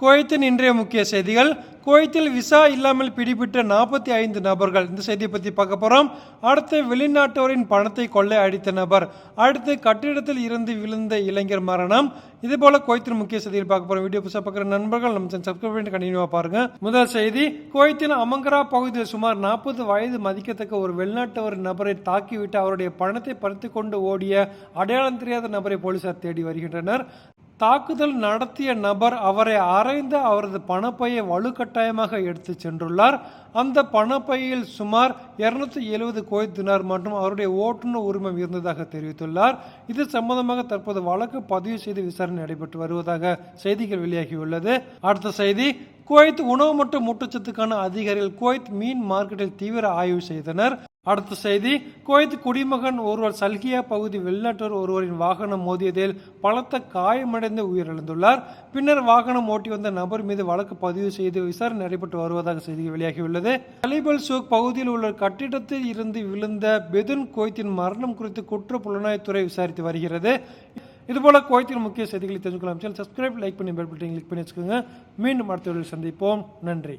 குவைத்தின் இன்றைய முக்கிய செய்திகள். குவைத்தில் விசா இல்லாமல் பிடிபட்ட நாற்பத்தி ஐந்து நபர்கள். இந்த செய்தியை பற்றி பார்க்க போகிறோம் அடுத்து வெளிநாட்டோரின் பணத்தை கொள்ளை அடித்த நபர். அடுத்து கட்டிடத்தில் இருந்து விழுந்த இளைஞர் மரணம். இதே போல குவைத்தின் முக்கிய செய்திகள் பார்க்க போகிறோம் வீடியோ புதுசாக பார்க்குற நண்பர்கள் நம்ம சப்ஸ்கிரைப் பண்ணி கண்டினியூவாக பாருங்கள் முதல் செய்தி குவைத்தின் அமங்கரா பகுதியில் சுமார் நாற்பது வயது மதிக்கத்தக்க ஒரு வெளிநாட்டவர் நபரை தாக்கிவிட்டு அவருடைய பணத்தை பறித்து கொண்டு ஓடிய அடையாளம் தெரியாத நபரை போலீசார் தேடி வருகின்றனர். தாக்குதல் நடத்திய நபர் அவரை அறைந்து அவரது பணப்பையை வலுக்கட்டாயமாக எடுத்து சென்றுள்ளார். அந்த பணப்பையில் சுமார் இருநூத்தி எழுபது கோய் தினார் மற்றும் அவருடைய ஓட்டுநர் உரிமம் இருந்ததாக தெரிவித்துள்ளார். இது சம்பந்தமாக தற்போது வழக்கு பதிவு செய்து விசாரணை நடைபெற்று வருவதாக செய்திகள் வெளியாகியுள்ளது. அடுத்த செய்தி குவைத் உணவு மற்றும் ஊட்டச்சத்துக்கான அதிகாரிகள் குவைத் மீன் மார்க்கெட்டில் தீவிர ஆய்வு செய்தனர். அடுத்த செய்தி குவைத் குடிமகன் ஒருவர் சல்கியா பகுதி வெளிநாட்டோர் ஒருவரின் வாகனம் மோதியதில் பலத்த காயமடைந்து உயிரிழந்துள்ளார். பின்னர் வாகனம் ஓட்டி வந்த நபர் மீது வழக்கு பதிவு செய்து விசாரணை நடைபெற்று வருவதாக செய்தி வெளியாகியுள்ளது. அலிபல் சூக் பகுதியில் உள்ள கட்டிடத்தில் இருந்து விழுந்த பெதுன் குவைத்தின் மரணம் குறித்து குற்ற புலனாய்வுத்துறை விசாரித்து வருகிறது. இதுபோல குவைத்தின் முக்கிய செய்திகளை தெரிஞ்சுக்கலாம். சப்ஸ்கிரைப் லைக் பண்ணி பெல் பட்டனை கிளிக் பண்ணி வச்சுக்கோங்க. மீண்டும் அடுத்த சந்திப்போம். நன்றி.